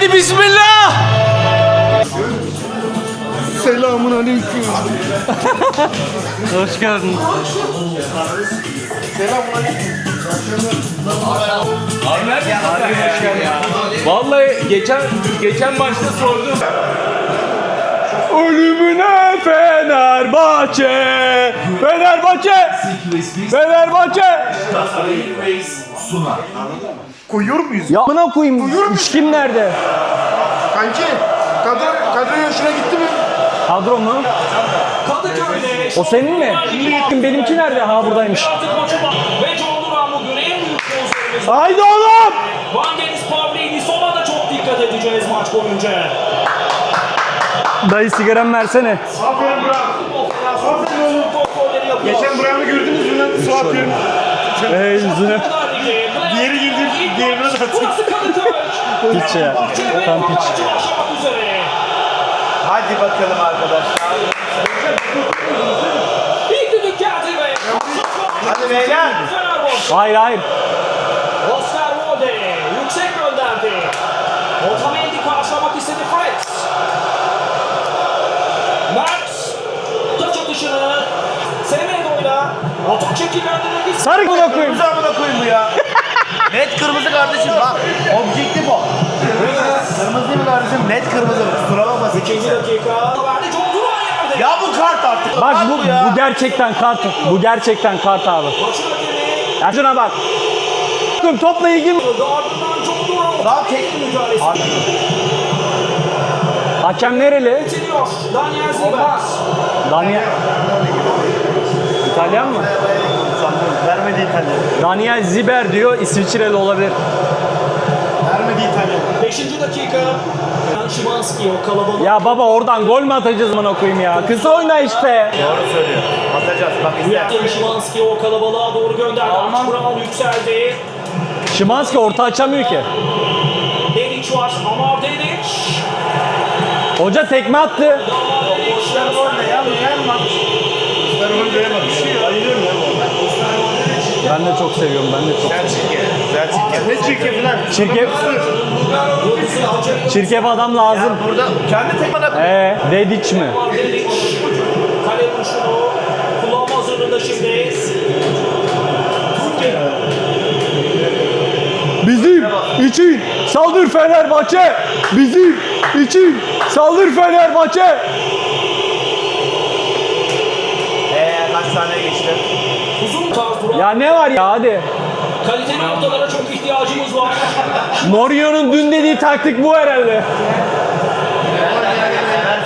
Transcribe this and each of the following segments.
Haydi bismillah. Selamun aleyküm. Hoş geldin. Vallahi geçen geçen maçta sordum. Ölümüne Fenerbahçe! Fenerbahçe! Fenerbahçe! Koyuyor muyuz? Ya amına koyayım. Kim nerede? Kanki, kadro, kadro yaşına gitti mi? Kadro mu? O senin mi? Benimki nerede? Ha buradaymış. Artık maçı bak. Ve John Duran bugün en büyük pozlarımız. Haydi oğlum! Van Deniz Pavleyni sona da çok dikkat edeceğiz maç boyunca. Dayı sigaram versene. Aferin Burak. Aferin oğlum. Kontrolleri yapıyor. Geçen Burak'ı gördünüz mü lan? Su atıyorum. Ey yüzüne. Piç ya. Tam piç. Üzere. Hadi bakalım arkadaşlar. Hadi beyler. Hayır hayır. Osterwolde yüksek gönderdi. Otamendi karşılamak istedi Fred. Mert taç atışını Semedo'yla atak çekilendirildi. Sarı buna koyayım. Kırmızı amına koyayım bu ya. Net kırmızı kardeşim bak. Objektif o. Kırmızı mi kardeşim? Net kırmızı. Kusura bakmasın İkinci dakika. Ya bu kart artık. Bak bu, bu gerçekten kart. Bu gerçekten kart abi. Ya şuna bak. Bakın topla Duran. Daha tek- Otamendi mücadelesi. Hakem nereli? Daniel Zibas. Daniel. İtalyan mı? Vermedi İtalya. Daniel Ziber diyor. İsviçreli olabilir. Vermedi İtalya. Beşinci dakika. Jan Szymanski o kalabalık. Ya baba oradan gol mü atacağız bana koyayım ya? Kısa oyna işte. Doğru söylüyor. Atacağız bak izle. Jan Szymanski o kalabalığa doğru gönderdi. Arch Brown yükseldi. Şimanski orta açamıyor ki. Dedic var. Amar Dedic. Hoca tekme attı. Amar Dedic. Ben de çok seviyorum. Ben de çok. Güzel çirkin. Güzel çirkin. Ne çirkin lan? Çirkef, çirkef adam lazım. Burada kendi tek bana Ee, Dediç mi? Amar Dedic. Kale vuruşunu kullanma hazırlığında şimdi. Bizim için saldır Fenerbahçe. Bizim için saldır Fenerbahçe. Eee kaç saniye geçti? Ya ne var ya hadi. Kaliteli ortalara çok ihtiyacımız var. Mourinho'nun dün dediği taktik bu herhalde.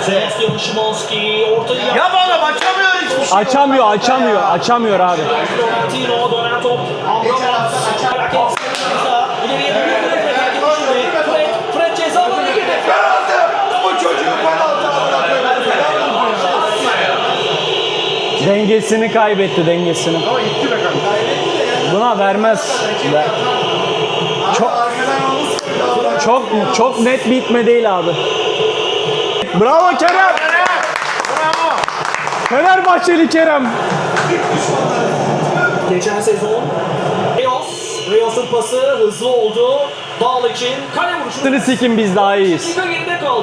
Sebastian Szymanski ortaya Ya bu adam açamıyor hiçbir şey. Açamıyor, açamıyor, açamıyor abi. Florentino dönen top. Amrabat. Hareket. İleriye dönüyor. Fred ceza alanına girdi. Bu çocuğu penaltı. Dengesini kaybetti, dengesini. Ama gitti be kanka. Buna vermez. Ver. Çok çok çok net bir itme değil abi. Bravo Kerem. Bravo. Fenerbahçeli Kerem. Geçen sezon Rios, Rios'un pası hızlı oldu. Dağlı için kale vuruşunu sikin biz daha iyiyiz.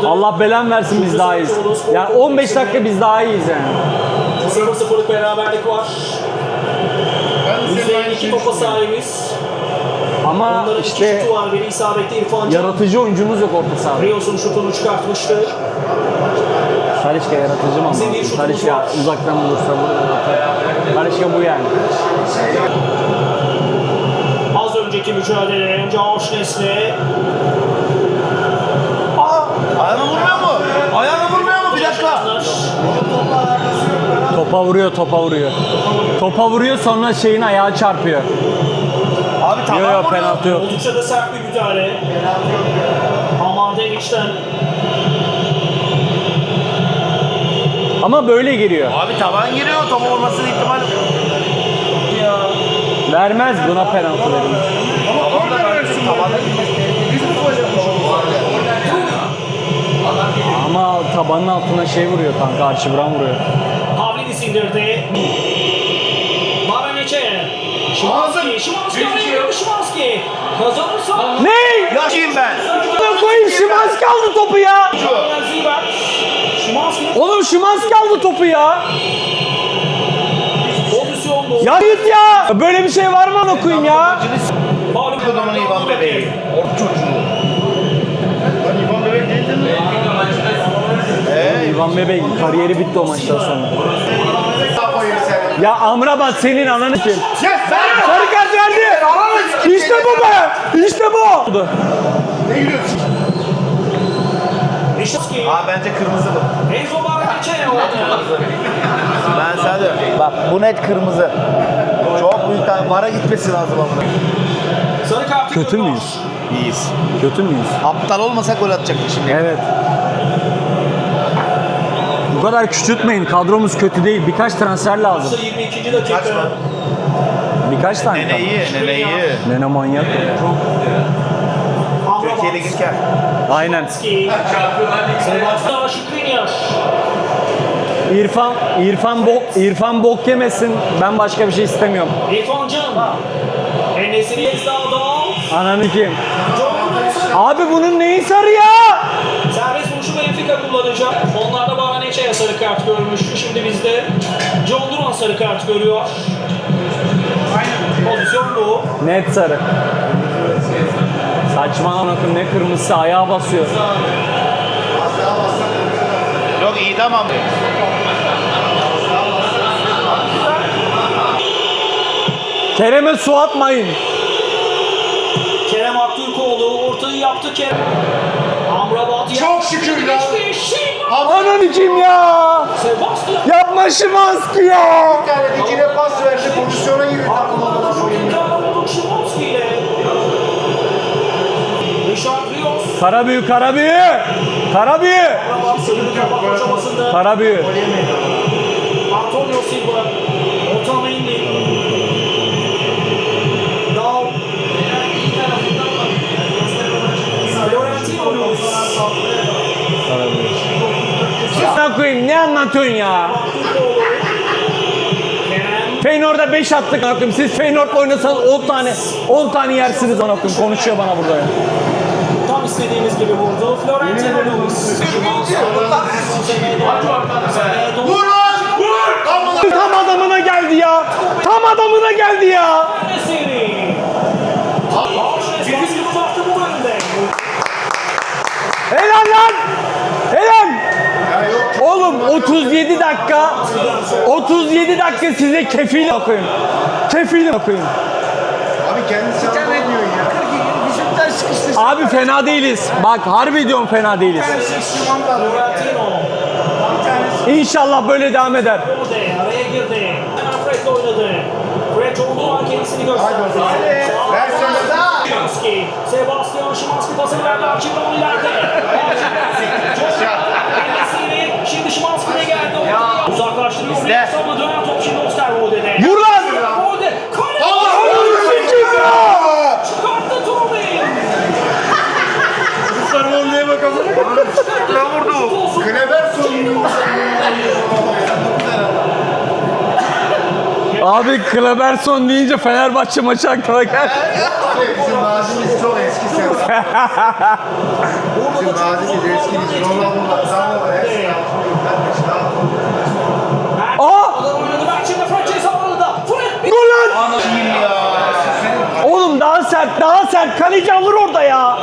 Allah belan versin biz daha iyiyiz. Ya 15 dakika biz daha iyiyiz yani. 0-0'lık beraberlik var. Ben de senin Yüzde aynı iki şeyi topa düşünüyorum. sahibiz. Ama Onların iki işte şutu var. Biri isabetli İrfan Can. yaratıcı oyuncumuz yok orta sahada. Rios'un şutunu çıkartmıştı. Talişka yaratıcı mı Bizim bir ama? şutumuz var. uzaktan bulursa vurur. atar. Talişka bu yani. Az önceki mücadele Josh Nesli. Vuruyor, topa vuruyor. Topa vuruyor sonra şeyin ayağı çarpıyor. Abi tamam yok vuruyor. penaltı yok. Oldukça da sert bir müdahale. Amar Devic'ten. Ama böyle giriyor. Abi taban giriyor. Topa vurmasının ihtimali. Ya. Vermez buna penaltı verilmiş. Tamam da kardeşim tabana girmesi Biz mi koyacağız? Ama tabanın altına şey vuruyor kanka, Archibran vuruyor. Pavlidis indirdi. Baranece. Şimanski. Şimanski araya girdi Şimanski. Kazanırsa. Ne? Yaşayayım ben. Lan koyayım Şimanski aldı topu ya. Oğlum Şimanski aldı topu ya. Ya git ya. Böyle bir şey var mı ana koyayım ya? Malum Adamın İvan bebeği. Orta çocuğu. Lan İvan bebek değildi mi? Eee İvan Bebek kariyeri bitti o maçtan sonra. Ya Amrabat senin ananı kim? Sarı kart verdi. İşte bu be. İşte bu. Ne gülüyorsun? Aa bence kırmızı bu. Enzo Barbaçene orada. Ben sana diyorum. Bak bu net kırmızı. Çok büyük tane vara gitmesi lazım ama. Kötü müyüz? İyiyiz. Kötü müyüz? Aptal olmasak gol atacaktık şimdi. Evet. Bu kadar küçültmeyin. Kadromuz kötü değil. Birkaç transfer lazım. 22. dakika. Birkaç tane. Nene iyi, nene iyi. Nene manyak. Türkiye'de Amrabat. girken. Aynen. İrfan, İrfan bok, İrfan bok yemesin. Ben başka bir şey istemiyorum. İrfan Can. Enesiri Ezdağ'da. Ananı kim? Abi bunun neyi sarı ya? Serbest vuruşu Benfica kullanacak. Onlarda Baraneca'ya sarı kart görmüştü. Şimdi bizde John Duran sarı kart görüyor. Pozisyon bu. Net sarı. Saçma bakın ne kırmızısı ayağa basıyor. Yok iyi tamam. Kerem'e su atmayın. Kerem Aktürkoğlu ortayı yaptı Kerem. Amrabat Çok şükür ya. Geçti. Ananı kim ya? Sebastian. Yapma Şimanski ya. Bir tane dikine pas verdi pozisyona girdi. Karabüyü, Karabüyü. Karabüyü. Karabüyü. Antonio Silva. Ne koyayım ne anlatıyorsun ya? Feyenoord'a 5 attık koyayım. Siz Feyenoord'la oynasanız 10 tane 10 tane yersiniz koyayım. Konuşuyor bana burada ya. Tam istediğimiz gibi vurdu. Florentino Luz. Vur lan! Vur! Tam adamına geldi ya. Tam adamına geldi ya. Helal lan. Oğlum 37 dakika 37 dakika size kefil okuyun. Kefil okuyun. Abi kendisi diyorsun ya? Abi fena değiliz. Bak harbi diyorum fena değiliz. İnşallah böyle devam eder. Araya girdi. Hemen oynadı. Fred kendisini gösterdi. Sebastian Szymanski pasını verdi. Archibald ileride. Şimdi Szymanski'ne geldi. Ortaya uzaklaştırıyor. Bizde. Sonra dönen top şimdi Osterwolde'de. Vur lan! Osterwolde. Kale. Ya! Çıkarttı Tuğbe'yi. Sarıoğlu'ya bakalım. Ne vurdu? Kleber sorunu. Abi Kleberson deyince Fenerbahçe maçı aklıma geldi. Bizim mazimiz çok eski sen. Bizim mazimiz eski. Biz Ronaldo'da Zano'da hepsini yaptık. Aa! Adam oynadı. Ben şimdi Fred ceza alanında. Fred. Gol lan! Oğlum daha sert, daha sert. Kaleci alır orada ya.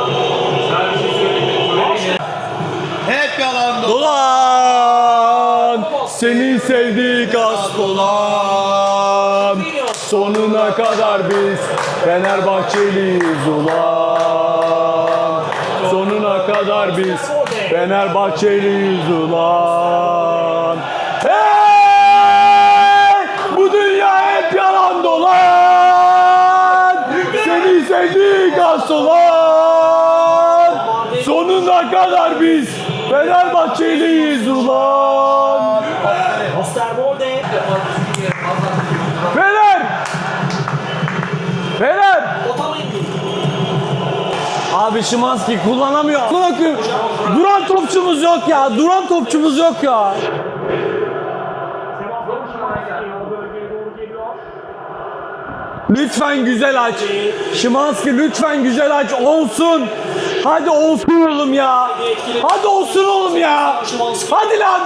Hep yalan. Ulan seni sevdik aslan. Sonuna kadar biz Fenerbahçeliyiz ulan. Sonuna kadar biz Fenerbahçeliyiz ulan. Hey! Aslan. Sonuna kadar biz Fenerbahçeliyiz ulan. Fener! Fener! Abi Şimanski kullanamıyor. Duran topçumuz yok ya. Duran topçumuz yok ya. Sebastian Szymanski o bölgeye doğru geliyor. Lütfen güzel aç. Şimanski lütfen güzel aç olsun. Hadi olsun oğlum ya. Hadi olsun oğlum ya. Hadi lan.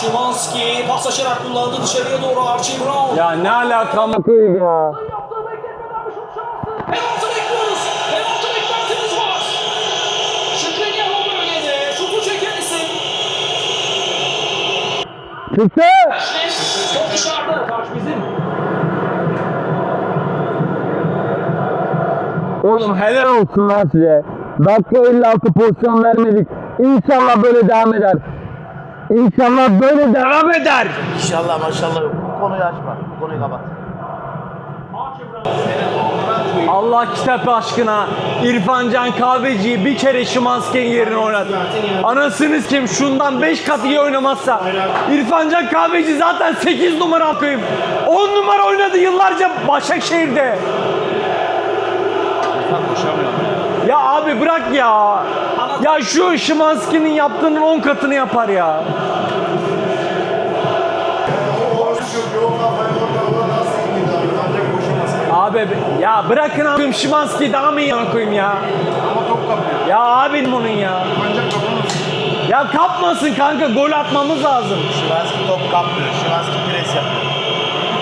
Şimanski paslaşarak kullandı dışarıya doğru Archie Brown. Ya ne alakam koyayım ya. Yaptığı bekletmeden bir şut şansı. Penaltı bekliyoruz. Penaltı beklentimiz var. Şükrü o bölgede. Şutu çeken isim. Çıktı. Top dışarıda. Karşı bizim. Oğlum helal olsun lan size. Dakika 56 pozisyon vermedik. İnşallah böyle devam eder. İnşallah böyle devam eder. İnşallah maşallah. Bu konuyu açma. Bu konuyu kapat. Allah kitap aşkına İrfan Can Kahveci'yi bir kere Şimanski'nin yerine oynat. Anasınız kim şundan 5 kat iyi oynamazsa. İrfan Can Kahveci zaten 8 numara koyayım. 10 numara oynadı yıllarca Başakşehir'de. Ya abi bırak ya. Ya şu Şimanski'nin yaptığının 10 katını yapar ya. Abi ya bırakın abim Şimanski'yi daha mı iyi koyayım ya. Ama top kapıyor. Ya abim bunun ya. Ancak kapamaz. Ya kapmasın kanka gol atmamız lazım. Şimanski top kapmıyor. Şimanski pres yapıyor.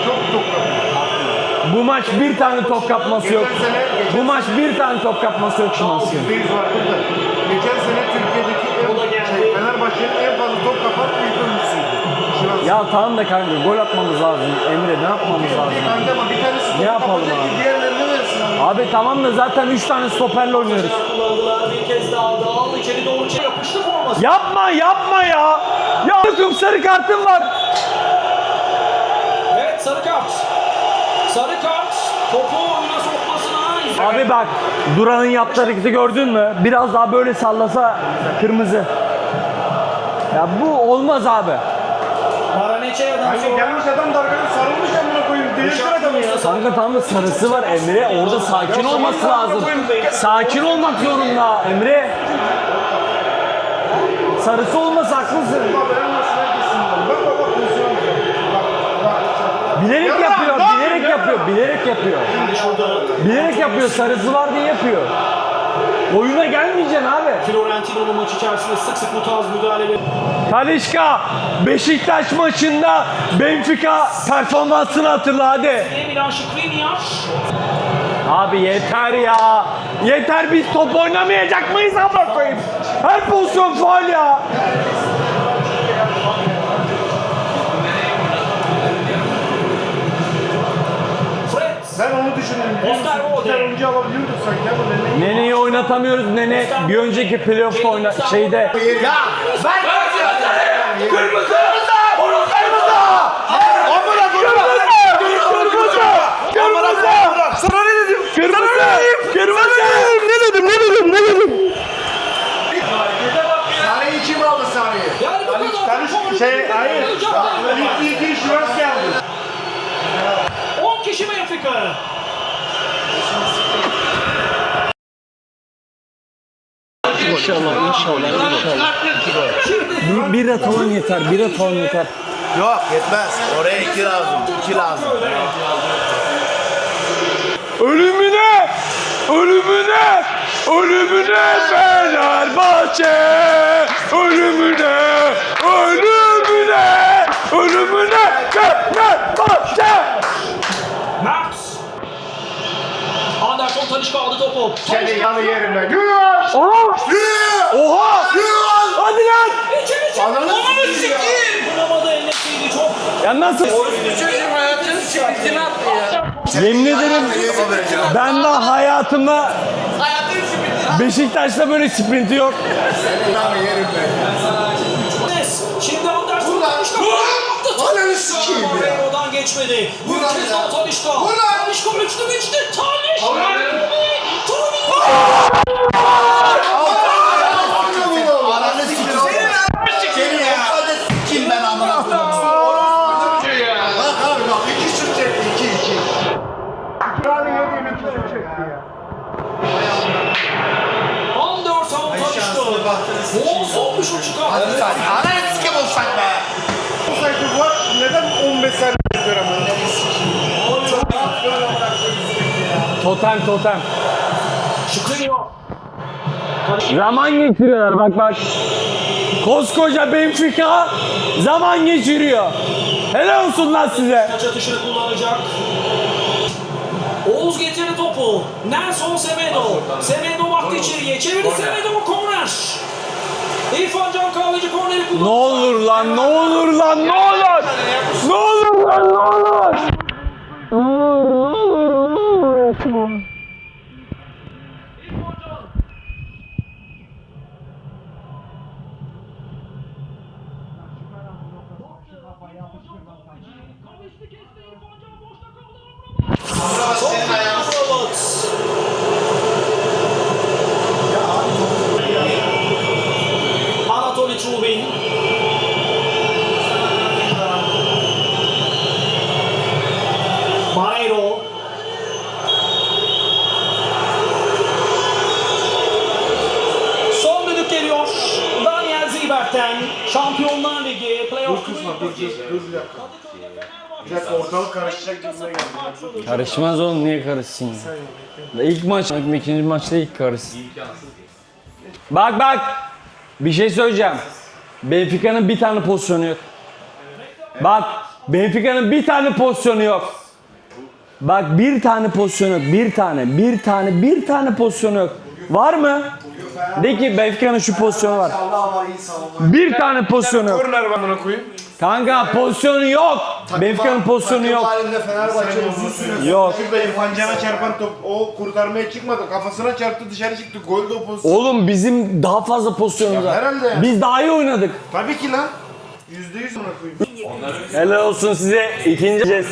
Çok top kapıyor. Bu maç bir tane top kapması yok. Geçen sene- geçen Bu maç bir tane top kapması yok Şimanski'nin. %100 vardır da. Geçen sene Türkiye'deki en, şey, Fenerbahçe'nin en fazla top kapan. Ya tamam da kanka gol atmamız lazım. Emre ne yapmamız lazım? Kanka ama bir tanesi Ne yapalım abi? ki diğerlerini versin abi. Abi tamam da zaten 3 tane stoperle oynuyoruz. Kullandılar bir kez daha. Dağıl içeri doğru çek- yapıştı forması. Yapma yapma ya. Ya bakım sarı kartım var. Evet sarı kart. Sarı kart. Topu oyuna sokmasına izin Abi bak Duran'ın yaptığı hareketi gördün mü? Biraz daha böyle sallasa kırmızı. Ya bu olmaz abi. Maraneçe'den Kanka sonra gelmiş adam dargın sarılmış amına koyayım. Delirtir adamı ya. Kanka tam da sarısı var Emre. Orada sakin olması lazım. Sakin olmak zorunda Emre. Sarısı olmasa haklısın. Bilerek yapıyor, bilerek yapıyor, bilerek yapıyor. Bilerek yapıyor, sarısı var diye yapıyor. Oyuna gelmeyeceksin abi. Fiorentino'nun maç içerisinde sık sık bu tarz müdahale Talişka, Beşiktaş maçında Benfica performansını hatırla hadi. Milan Şikriniyar. Abi yeter ya. Yeter biz top oynamayacak mıyız ama koyayım. Her pozisyon faul ya. Ben onu düşündüm. Osterwolde. Bir tane oyuncu alabiliyorduk sanki ama ben Nene'yi oynatamıyoruz. Nene bir önceki playoff'ta oyna şeyde. Ya ben Kırmızı! Kırmızı! Onun kırmızı! Amına koyma! Kırmızı! Kırmızı! Sana ne dedim? Kırmızı! Kırmızı! Ne dedim? Ne dedim? Ne dedim? Saniyeyi kim aldı saniyeyi? Yani bu kadar. Tanış şey hayır. İlk ilk Şivas geldi. 10 kişi Benfica. Bir, bir atalım yeter. Bir atalım yeter. Yok yetmez. Oraya iki lazım. iki lazım. Ölümüne! Ölümüne! Ölümüne Fenerbahçe! Ölümüne! Ölümüne! Ölümüne Fenerbahçe! Mert. Anderson Tanışka aldı topu. Seni yanı yerim ben. Yunus! Oha! Oha! Hadi lan! İçeri çek. Ananı sikeyim. Bulamadı ellesiydi çok. Ya nasıl? Yemin ederim ben daha hayatımda Beşiktaş'ta böyle sprinti yok. Şimdi Anderson Tanışka. Ananı sikeyim ya. Moreira'dan geçmedi. Bir kez Tanışka. Tanışka üçlü geçti. Tanışka. Neden 15 saniye bekliyor ama? Totem totem. Şükrediyor. Zaman geçiriyorlar bak bak. Koskoca Benfica zaman geçiriyor. Helal olsun lan size. Taç atışını kullanacak. Oğuz getirdi topu. Nelson Semedo. Semedo baktı içeriye. Çevirdi Semedo korner. İrfan Can Kahveci korneri kullandı. Ne olur lan ne olur lan ne olur. Dakika. Bir dakika ortalık karışacak gibime geldi. Karışmaz oğlum niye karışsın ya? İlk maç, ikinci maçta ilk karışsın. Bak bak. Bir şey söyleyeceğim. Benfica'nın bir tane pozisyonu yok. Bak Benfica'nın bir tane pozisyonu yok. Bak bir tane pozisyonu yok. Bir tane, bir tane, bir tane pozisyonu yok. Var mı? De ki Benfica'nın şu pozisyonu var. Bir tane pozisyonu yok. Korner ben buna koyayım. Kanka pozisyonu yok. Benfica'nın pozisyonu Takım yok. halinde Fenerbahçe uzun süre Yok. Şurada İrfan Can'a çarpan top o kurtarmaya çıkmadı. Kafasına çarptı dışarı çıktı. Gol de o pozisyon. Oğlum bizim daha fazla pozisyonumuz var. herhalde. Biz daha iyi oynadık. Tabii ki lan. Yüzde yüz buna koyayım. Helal olsun size. İkinci kez